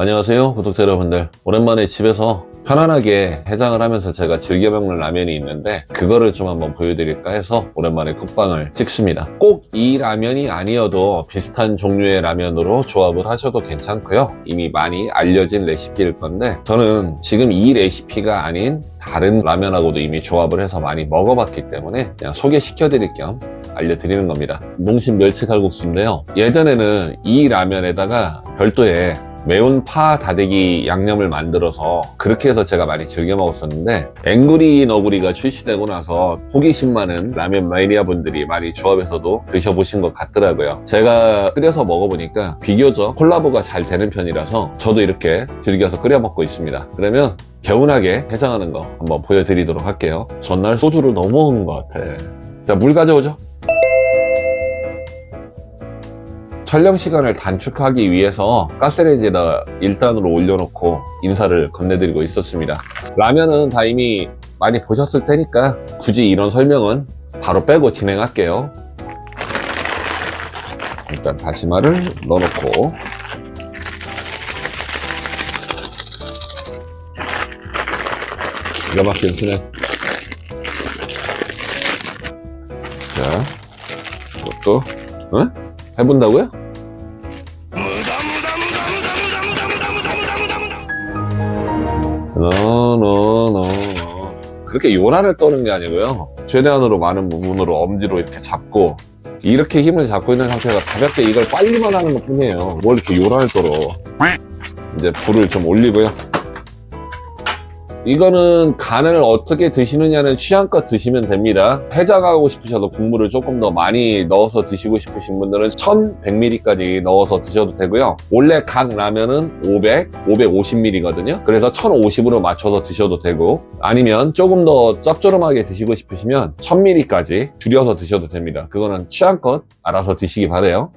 안녕하세요 구독자 여러분들. 오랜만에 집에서 편안하게 해장을 하면서 제가 즐겨 먹는 라면이 있는데 그거를 좀 한번 보여드릴까 해서 오랜만에 쿡방을 찍습니다. 꼭 이 라면이 아니어도 비슷한 종류의 라면으로 조합을 하셔도 괜찮고요. 이미 많이 알려진 레시피일 건데 저는 지금 이 레시피가 아닌 다른 라면하고도 이미 조합을 해서 많이 먹어봤기 때문에 그냥 소개시켜 드릴 겸 알려드리는 겁니다. 농심 멸치 칼국수인데요. 예전에는 이 라면에다가 별도의 매운 파 다대기 양념을 만들어서 그렇게 해서 제가 많이 즐겨 먹었었는데 앵그리 너구리가 출시되고 나서 호기심 많은 라면 마이니아 분들이 많이 조합해서도 드셔보신 것 같더라고요. 제가 끓여서 먹어보니까 비교적 콜라보가 잘 되는 편이라서 저도 이렇게 즐겨서 끓여 먹고 있습니다. 그러면 개운하게 해장하는 거 한번 보여드리도록 할게요. 전날 소주를 너무 먹은 것 같아. 자 물 가져오죠 촬영 시간을 단축하기 위해서 가스레인지에다 1단으로 올려놓고 인사를 건네드리고 있었습니다. 라면은 다 이미 많이 보셨을 테니까 굳이 이런 설명은 바로 빼고 진행할게요. 일단 다시마를 넣어놓고 기가 막힌 푸네. 자, 이것도, 응? 해본다고요? 너너너. 그렇게 요란을 떠는 게 아니고요. 최대한으로 많은 부분으로 엄지로 이렇게 잡고 이렇게 힘을 잡고 있는 상태가 가볍게 이걸 빨리만 하는 것 뿐이에요. 뭘 이렇게 요란을 떨어. 이제 불을 좀 올리고요 이거는 간을 어떻게 드시느냐는 취향껏 드시면 됩니다. 해장하고 싶으셔도 국물을 조금 더 많이 넣어서 드시고 싶으신 분들은 1100ml까지 넣어서 드셔도 되고요. 원래 각 라면은 500, 550ml거든요. 그래서 1050으로 맞춰서 드셔도 되고 아니면 조금 더 짭조름하게 드시고 싶으시면 1000ml까지 줄여서 드셔도 됩니다. 그거는 취향껏 알아서 드시기 바래요.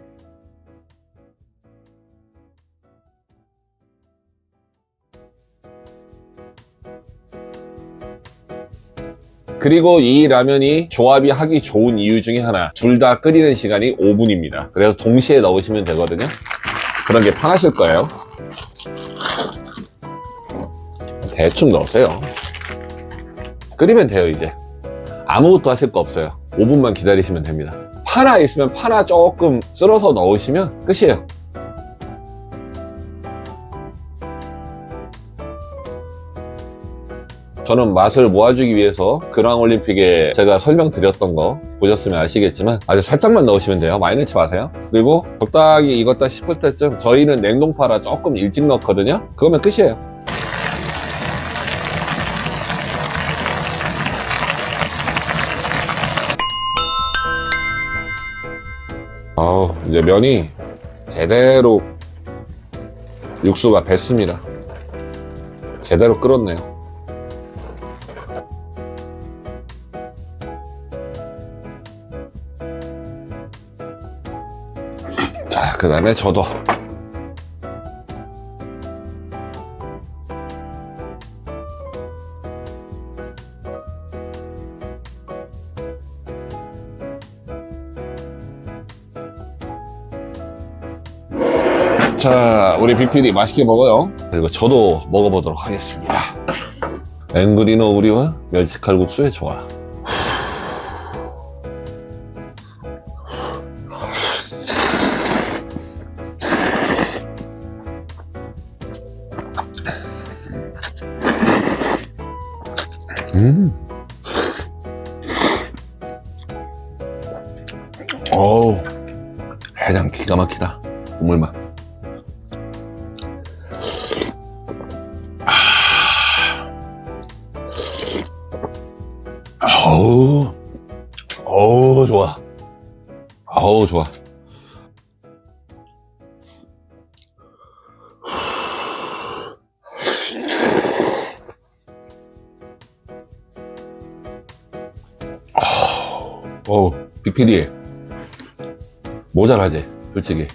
그리고 이 라면이 조합이 하기 좋은 이유 중에 하나 둘 다 끓이는 시간이 5분입니다. 그래서 동시에 넣으시면 되거든요. 그런 게 편하실 거예요. 대충 넣으세요. 끓이면 돼요 이제. 아무것도 하실 거 없어요. 5분만 기다리시면 됩니다. 파나 있으면 파나 조금 쓸어서 넣으시면 끝이에요 저는 맛을 모아주기 위해서 그랑올림픽에 제가 설명드렸던 거 보셨으면 아시겠지만 아주 살짝만 넣으시면 돼요. 많이 넣지 마세요. 그리고 적당히 익었다 싶을 때쯤 저희는 냉동파라 조금 일찍 넣거든요. 그거면 끝이에요. 아우 이제 면이 제대로 육수가 뱄습니다. 제대로 끓었네요 자, 그 다음에 저도. 자, 우리 빅PD 맛있게 먹어요. 그리고 저도 먹어보도록 하겠습니다. 앵그리너 우리와 멸치칼국수의 조화. 음. 어우, 해장 기가 막히다. 국물 맛. 아. 어우, 어우, 좋아. 어우, 좋아. 어우, 빅PD. 모자라지, 솔직히.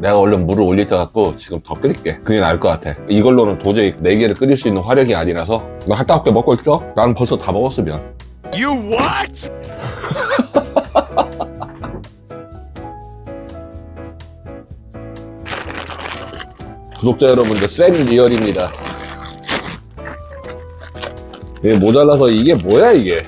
내가 얼른 물을 올릴 때 갖고 지금 더 끓일게. 그게 나을 것 같아. 이걸로는 도저히 4개를 끓일 수 있는 화력이 아니라서. 너 핫다고 게 먹고 있어? 나는 벌써 다 먹었어, 면. You what? 그 구독자 여러분들 생 리얼입니다. 이게 모자라서 이게 뭐야 이게?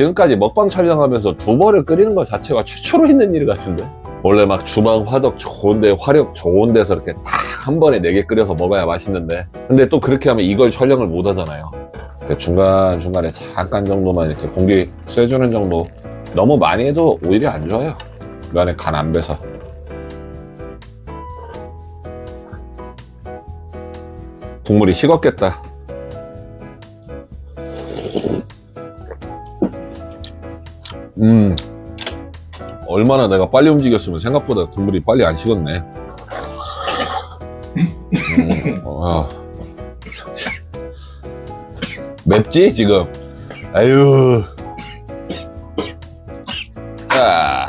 지금까지 먹방 촬영하면서 두 벌을 끓이는 것 자체가 최초로 있는 일 같은데? 원래 막 주방 화덕 좋은데 화력 좋은 데서 이렇게 딱한 번에 네 개 끓여서 먹어야 맛있는데. 근데 또 그렇게 하면 이걸 촬영을 못 하잖아요. 중간중간에 잠깐 정도만 이렇게 공기 쐬주는 정도 너무 많이 해도 오히려 안 좋아요. 그 안에 간 안 배서. 국물이 식었겠다 음. 얼마나 내가 빨리 움직였으면 생각보다 국물이 빨리 안 식었네. 음, 어. 맵지 지금? 아유. 자,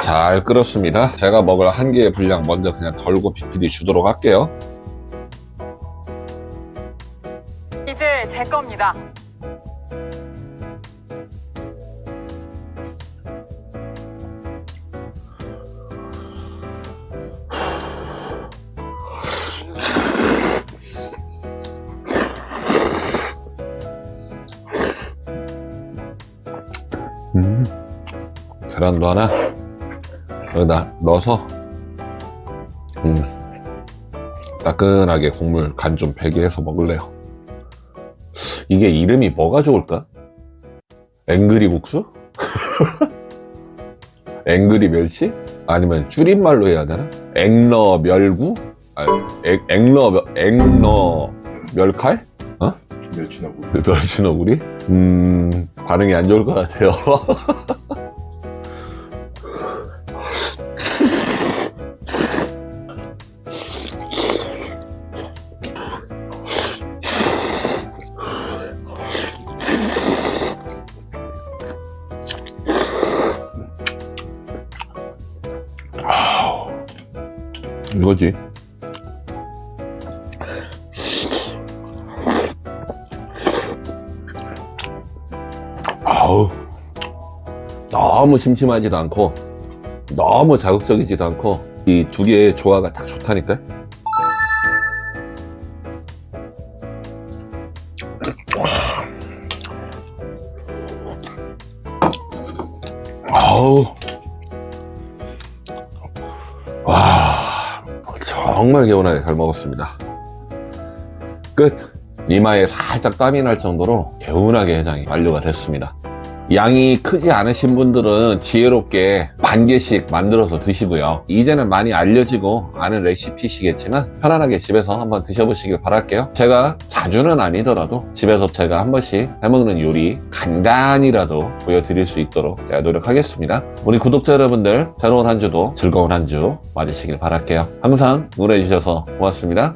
잘 끓었습니다. 제가 먹을 한 개의 분량 먼저 그냥 덜고 PPD 주도록 할게요. 이제 제 겁니다. 계란도 하나 여기다 넣어서 음, 따끈하게 국물 간 좀 배게 해서 먹을래요 이게 이름이 뭐가 좋을까? 앵그리 국수? 앵그리 멸치? 아니면 줄임말로 해야 되나? 앵러 멸구? 아, 앵, 앵러, 멸- 앵러 멸칼? 멸치나고 멸치너구리? 음, 반응이 안 좋을 것 같아요. 이거지. 너무 심심하지도 않고 너무 자극적이지도 않고 이 두 개의 조화가 딱 좋다니까? 아우. 와 정말 개운하게 잘 먹었습니다. 끝. 이마에 살짝 땀이 날 정도로 개운하게 해장이 완료가 됐습니다. 양이 크지 않으신 분들은 지혜롭게 반 개씩 만들어서 드시고요. 이제는 많이 알려지고 아는 레시피시겠지만 편안하게 집에서 한번 드셔보시길 바랄게요. 제가 자주는 아니더라도 집에서 제가 한 번씩 해먹는 요리 간간이라도 보여드릴 수 있도록 제가 노력하겠습니다. 우리 구독자 여러분들 새로운 한 주도 즐거운 한 주 맞으시길 바랄게요. 항상 응원해주셔서 고맙습니다.